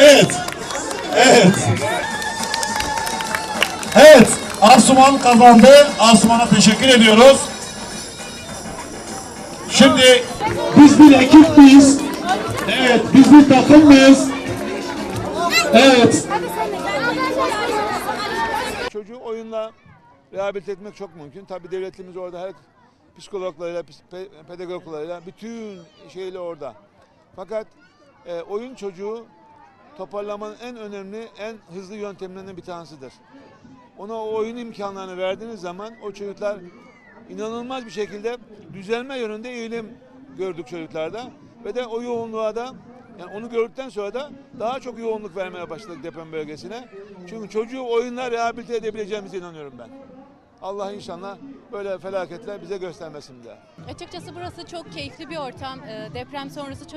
evet. Evet. Evet. Asuman kazandı. Asuman'a teşekkür ediyoruz. Şimdi biz bir ekip miyiz? Evet, biz bir takım mıyız? Evet. Çocuğu oyunla rehabilite etmek çok mümkün. Tabii devletimiz orada her psikologlarıyla, pedagoglarıyla bütün şeyle orada. Fakat e, oyun çocuğu toparlamanın en önemli, en hızlı yöntemlerinden bir tanesidir. Ona o oyun imkanlarını verdiğiniz zaman o çocuklar inanılmaz bir şekilde düzelme yönünde eğilim gördük çocuklarda. Ve de o yoğunluğa da yani onu gördükten sonra da daha çok yoğunluk vermeye başladık deprem bölgesine. Çünkü çocuğu oyunla rehabilite edebileceğimize inanıyorum ben. Allah inşallah böyle felaketler bize göstermesin bir daha. Açıkçası burası çok keyifli bir ortam. Ee, Deprem sonrası